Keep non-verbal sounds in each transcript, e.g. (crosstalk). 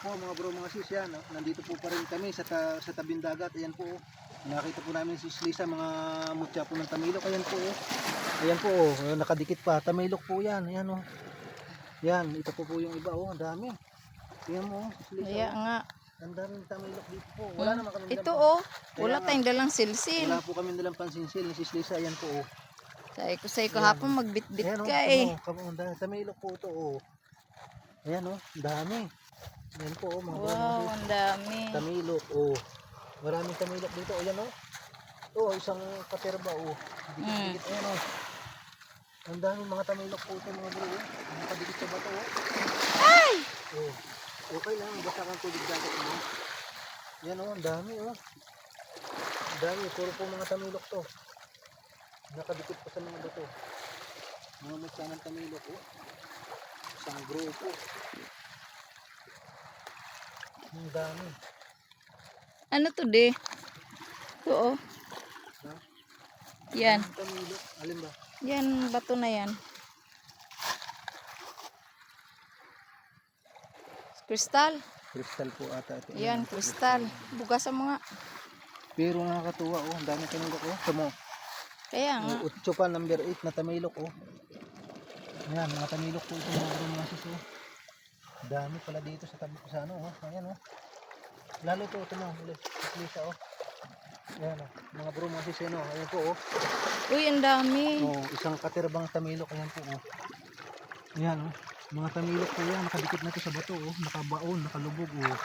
po mga bro mga sis yan. oh. Nandito po pa rin kami sa, ta, sa tabing dagat. Ayan po. oh. Nakita po namin si Lisa mga mutya po ng tamilok. Ayan po. oh. Ayan po. Oh. Ayan, Nakadikit pa. Tamilok po yan. Ayan oh. Yan. Ito po po yung iba. Oh. Ang dami. Ayan mo. oh, Sis Lisa. Kaya oh. nga. Ang daming tamilok dito po. Wala naman kami Ito oh. Wala nga. tayong dalang silsil. Wala po kami nilang pansinsil. ni Sis Lisa. Ayan po. Oh. Sabi ko sa'yo kahapon magbitbit Ayan, ka oh, eh. Ano, kamo, ang dami. Tamilok po ito. Oh. Ayan oh. Dami. Ayan po. Oh, mga Wow, ang dami. Tamilok, oh. Maraming tamilok dito. Ayan, oh. Oh, isang katerba, oh. Dikit-dikit, ayan, oh. Ang daming mga tamilok po ito, mga bro. Oh. Nakadikit sa bato, oh. Ay! Oh. Okay lang, basta kang tubig dagat mo. Yan, oh. Ang dami, oh. Ang dami, puro po mga tamilok to. Nakadikit pa sa mga bato. Mga mutya ng tamilok, oh. Isang grupo. Ang dami. Ano to de? Oh. Ha? Yan. Ang. Alin ba? Yan, bato na yan. Kristal. Crystal po ata ito. Yan, kristal. Bugasan mo nga. Pero nakakatuwa oh, ang dami tamilok oh. Tamo. Kaya nga. Utso pa number 8 na tamilok oh. Ayan, mga tamilok po ito mga mga sis oh. Dami pala dito sa tabi sa ano oh. Ayan oh. Lalo to ito mo. Lisa oh. Ayan oh. Mga bro mga sis ayan oh. Ayan po oh. Uy, ang dami. Oh, isang katerbang tamilok ayan po oh. Ayan oh. Mga tamilok po yan, nakadikit na to sa bato oh. Nakabaon, nakalubog oh.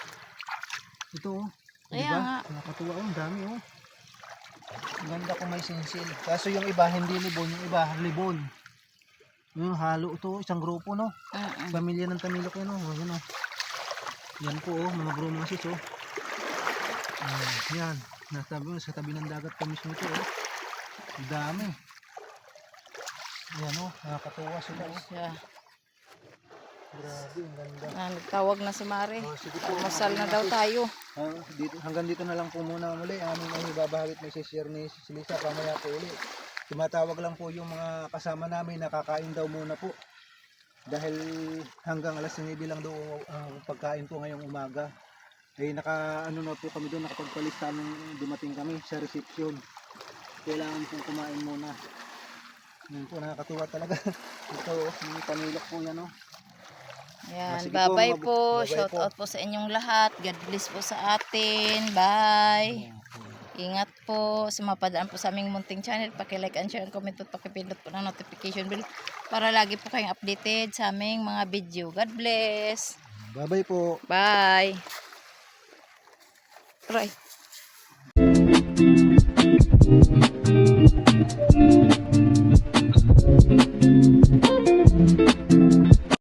Ito oh. Diba? nga. Nakakatuwa oh, ang dami oh. Ang ganda kung may sinsil. Kaso yung iba hindi libon, yung iba libon. Yung halo ito, isang grupo no. Mm-mm. Pamilya ng Tamilok yan oh. Yan oh. Yan po oh, mga bro mga sis oh. Ah, yan. Nasa tabi, sa tabi ng dagat pa mismo ito oh. Dami. Yan oh, nakakatuwa sila oh. Siya. Grabe, ang ganda. Ah, nagtawag na si Mare. Oh, sige po. Masal na daw tayo. Ah, dito, hanggang dito na lang po muna muli. Aming ibabahagit may share ni Sis Lisa. Pamaya po uli. Tumatawag lang po yung mga kasama namin na kakain daw muna po. Dahil hanggang alas 9 lang daw ang pagkain po ngayong umaga. Eh naka ano na po kami doon nakapagpalista nung dumating kami sa reception. Kailangan pong kumain muna. Yun po nakakatuwa talaga. (laughs) Ito, yung panilok po yan oh. Yan, po, bye-bye mga- po. Shout po. out po sa inyong lahat. God bless po sa atin. Bye. Ingat po sa mapadaan po sa aming munting channel. Paki-like and share and comment at pakipindot po ng notification bell para lagi po kayong updated sa aming mga video. God bless. Bye-bye po. Bye. Right.